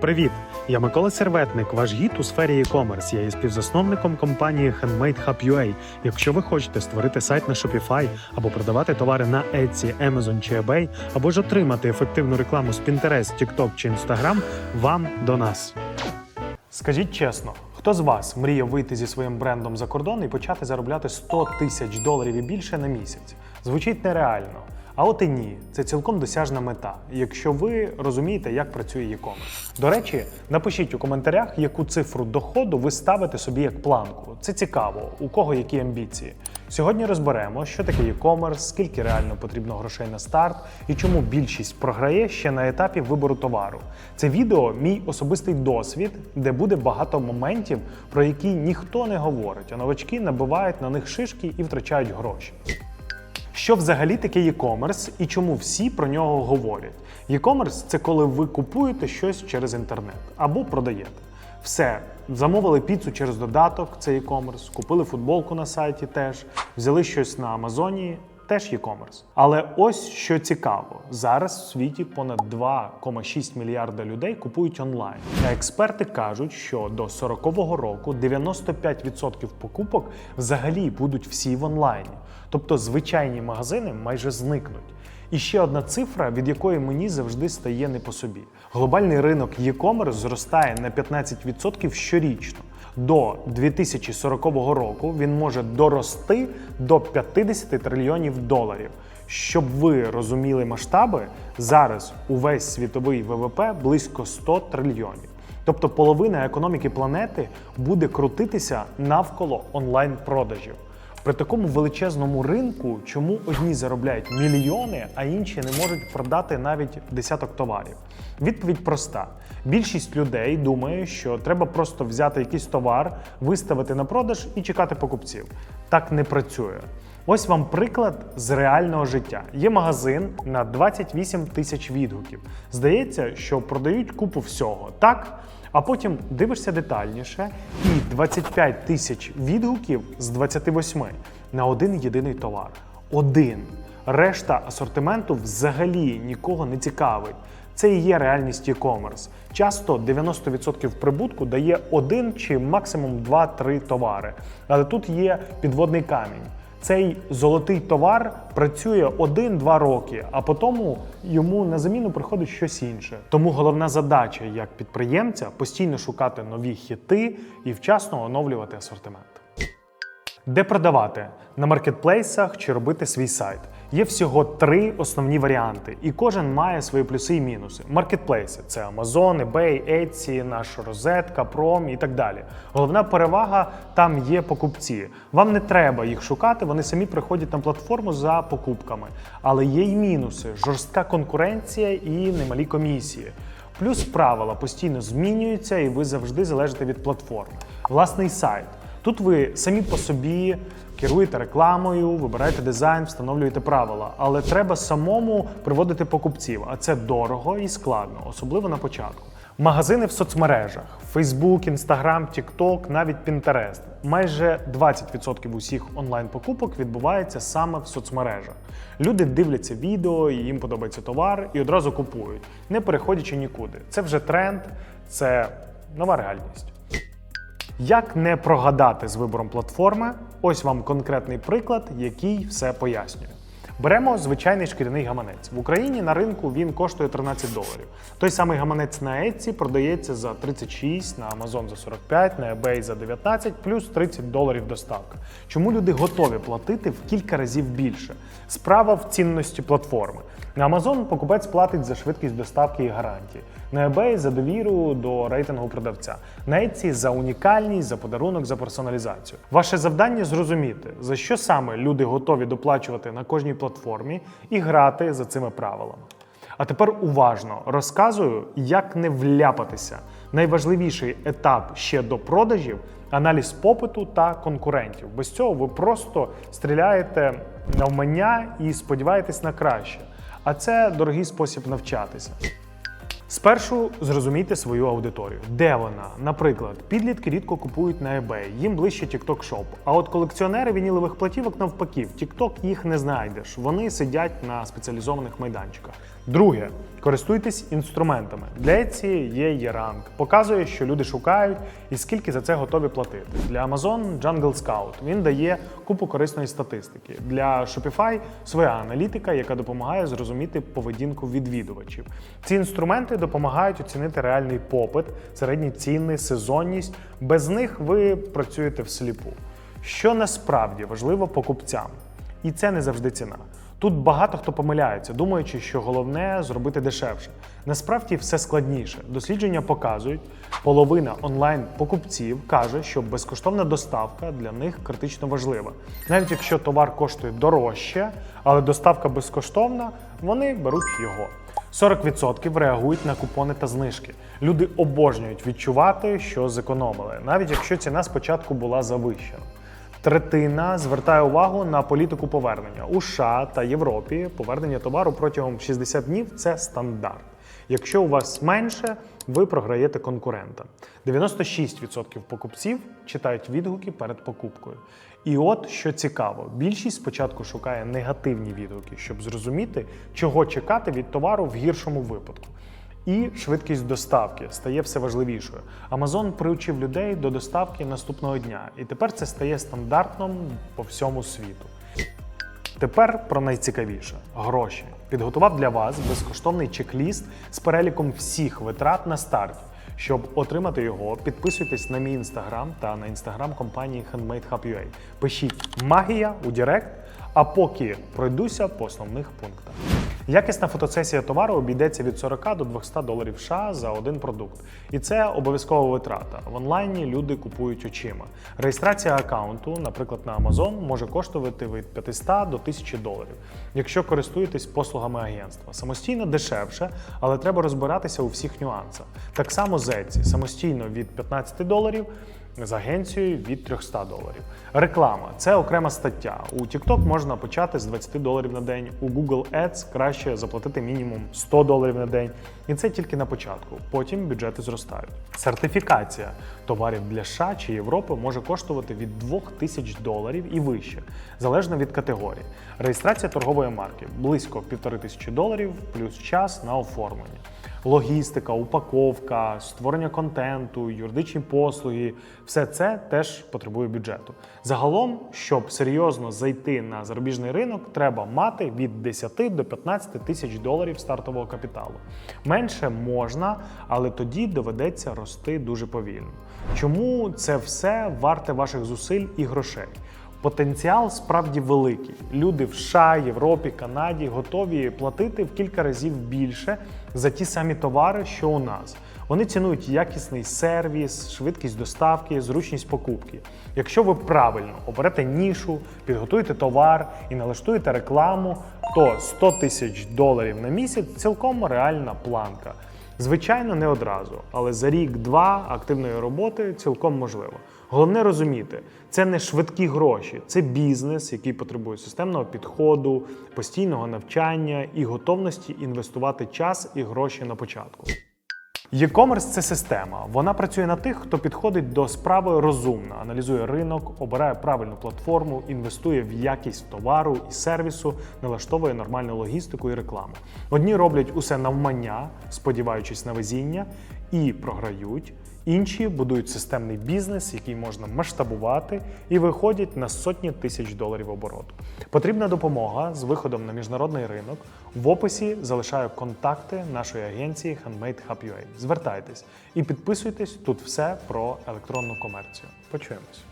Привіт! Я Микола Серветник, ваш гід у сфері e-commerce. Я є співзасновником компанії Handmade Hub UA. Якщо ви хочете створити сайт на Shopify або продавати товари на Etsy, Amazon чи eBay, або ж отримати ефективну рекламу з Pinterest, TikTok чи Instagram, вам до нас. Скажіть чесно, хто з вас мріє вийти зі своїм брендом за кордон і почати заробляти 100 тисяч доларів і більше на місяць? Звучить нереально. А от і ні, це цілком досяжна мета, якщо ви розумієте, як працює e-commerce. До речі, напишіть у коментарях, яку цифру доходу ви ставите собі як планку. Це цікаво, у кого які амбіції. Сьогодні розберемо, що таке e-commerce, скільки реально потрібно грошей на старт і чому більшість програє ще на етапі вибору товару. Це відео мій особистий досвід, де буде багато моментів, про які ніхто не говорить, а новачки набивають на них шишки і втрачають гроші. Що взагалі таке e-commerce і чому всі про нього говорять? E-commerce – це коли ви купуєте щось через інтернет або продаєте. Все, замовили піцу через додаток, це e-commerce, купили футболку на сайті теж, взяли щось на Амазоні, теж e-commerce. Але ось що цікаво: зараз в світі понад 2,6 мільярда людей купують онлайн. А експерти кажуть, що до 40-го року 95% покупок взагалі будуть всі в онлайні. Тобто звичайні магазини майже зникнуть. І ще одна цифра, від якої мені завжди стає не по собі. Глобальний ринок e-commerce зростає на 15% щорічно. До 2040 року він може дорости до 50 трильйонів доларів. Щоб ви розуміли масштаби, зараз увесь світовий ВВП близько 100 трильйонів. Тобто половина економіки планети буде крутитися навколо онлайн-продажів. При такому величезному ринку, чому одні заробляють мільйони, а інші не можуть продати навіть десяток товарів? Відповідь проста: більшість людей думає, що треба просто взяти якийсь товар, виставити на продаж і чекати покупців. Так не працює. Ось вам приклад з реального життя. Є магазин на 28 тисяч відгуків. Здається, що продають купу всього, так? А потім дивишся детальніше, і 25 тисяч відгуків з 28 на один єдиний товар. Один. Решта асортименту взагалі нікого не цікавить. Це і є реальність e-commerce. Часто 90% прибутку дає один чи максимум 2-3 товари. Але тут є підводний камінь. Цей золотий товар працює 1-2 роки, а потім йому на заміну приходить щось інше. Тому головна задача як підприємця постійно шукати нові хіти і вчасно оновлювати асортимент. Де продавати на маркетплейсах чи робити свій сайт? Є всього три основні варіанти, і кожен має свої плюси і мінуси. Маркетплейси це Amazon, eBay, Etsy, наш розетка, Prom і так далі. Головна перевага там є покупці. Вам не треба їх шукати, вони самі приходять на платформу за покупками. Але є й мінуси: жорстка конкуренція і немалі комісії. Плюс правила постійно змінюються, і ви завжди залежите від платформи. Власний сайт. Тут ви самі по собі керуєте рекламою, вибираєте дизайн, встановлюєте правила, але треба самому приводити покупців, а це дорого і складно, особливо на початку. Магазини в соцмережах: Facebook, Instagram, TikTok, навіть Pinterest. Майже 20% усіх онлайн-покупок відбувається саме в соцмережах. Люди дивляться відео, їм подобається товар і одразу купують, не переходячи нікуди. Це вже тренд, це нова реальність. Як не прогадати з вибором платформи? Ось вам конкретний приклад, який все пояснює. Беремо звичайний шкіряний гаманець. В Україні на ринку він коштує 13 доларів. Той самий гаманець на Etsy продається за 36, на Amazon за 45, на eBay за 19, плюс 30 доларів доставка. Чому люди готові платити в кілька разів більше? Справа в цінності платформи. На Amazon покупець платить за швидкість доставки і гарантії. На eBay за довіру до рейтингу продавця. На Etsy за унікальність, за подарунок, за персоналізацію. Ваше завдання зрозуміти, за що саме люди готові доплачувати на кожній платформі і грати за цими правилами. А тепер уважно розказую, як не вляпатися. Найважливіший етап ще до продажів аналіз попиту та конкурентів. Без цього ви просто стріляєте навмання і сподіваєтесь на краще. А це дорогий спосіб навчатися. Спершу зрозумійте свою аудиторію. Де вона? Наприклад, підлітки рідко купують на eBay, їм ближче TikTok Shop. А от колекціонери вінілових платівок навпаки, в TikTok їх не знайдеш. Вони сидять на спеціалізованих майданчиках. Друге, користуйтесь інструментами. Для Etsy є є-ранг. Показує, що люди шукають і скільки за це готові платити. Для Amazon Jungle Scout він дає купу корисної статистики. Для Shopify своя аналітика, яка допомагає зрозуміти поведінку відвідувачів. Ці інструменти допомагають оцінити реальний попит, середні ціни, сезонність. Без них ви працюєте всліпу. Що насправді важливо покупцям, і це не завжди ціна. Тут багато хто помиляється, думаючи, що головне зробити дешевше. Насправді все складніше. Дослідження показують, половина онлайн-покупців каже, що безкоштовна доставка для них критично важлива. Навіть якщо товар коштує дорожче, але доставка безкоштовна, вони беруть його. 40% реагують на купони та знижки. Люди обожнюють відчувати, що зекономили, навіть якщо ціна спочатку була завищена. Третина звертає увагу на політику повернення у США та Європі. Повернення товару протягом 60 днів це стандарт. Якщо у вас менше, ви програєте конкурента. 96% покупців читають відгуки перед покупкою. І от що цікаво, більшість спочатку шукає негативні відгуки, щоб зрозуміти, чого чекати від товару в гіршому випадку. І швидкість доставки стає все важливішою. Amazon приучив людей до доставки наступного дня, і тепер це стає стандартом по всьому світу. Тепер про найцікавіше гроші. Підготував для вас безкоштовний чек-ліст з переліком всіх витрат на старті. Щоб отримати його, підписуйтесь на мій інстаграм та на інстаграм компанії Handmade Hub. Пишіть магія у Директ, а поки пройдуся по основних пунктах. Якісна фотосесія товару обійдеться від 40 до 200 доларів США за один продукт. І це обов'язкова витрата. В онлайні люди купують очима. Реєстрація аккаунту, наприклад, на Amazon, може коштувати від 500 до 1000 доларів, якщо користуєтесь послугами агентства. Самостійно дешевше, але треба розбиратися у всіх нюансах. Так само з самостійно від 15 доларів з агенцією від 300 доларів. Реклама це окрема стаття. У TikTok можна почати з 20 доларів на день. У Google Ads краще заплатити мінімум 100 доларів на день. І це тільки на початку. Потім бюджети зростають. Сертифікація товарів для США чи Європи може коштувати від 2000 доларів і вище, залежно від категорії. Реєстрація торгової марки близько 1500 доларів плюс час на оформлення. Логістика, упаковка, створення контенту, юридичні послуги все це теж потребує бюджету. Загалом, щоб серйозно зайти на зарубіжний ринок, треба мати від 10 до 15 тисяч доларів стартового капіталу. Менше можна, але тоді доведеться рости дуже повільно. Чому це все варте ваших зусиль і грошей? Потенціал справді великий. Люди в США, Європі, Канаді готові платити в кілька разів більше за ті самі товари, що у нас. Вони цінують якісний сервіс, швидкість доставки, зручність покупки. Якщо ви правильно оберете нішу, підготуєте товар і налаштуєте рекламу, то 100 тисяч доларів на місяць цілком реальна планка. Звичайно, не одразу, але за рік-два активної роботи цілком можливо. Головне розуміти, це не швидкі гроші, це бізнес, який потребує системного підходу, постійного навчання і готовності інвестувати час і гроші на початку. E-commerce – це система. Вона працює на тих, хто підходить до справи розумно, аналізує ринок, обирає правильну платформу, інвестує в якість товару і сервісу, налаштовує нормальну логістику і рекламу. Одні роблять усе навмання, сподіваючись на везіння, і програють. Інші будують системний бізнес, який можна масштабувати, і виходять на сотні тисяч доларів обороту. Потрібна допомога з виходом на міжнародний ринок. В описі залишаю контакти нашої агенції Handmade Hub UA. Звертайтесь і підписуйтесь тут все про електронну комерцію. Почуємось.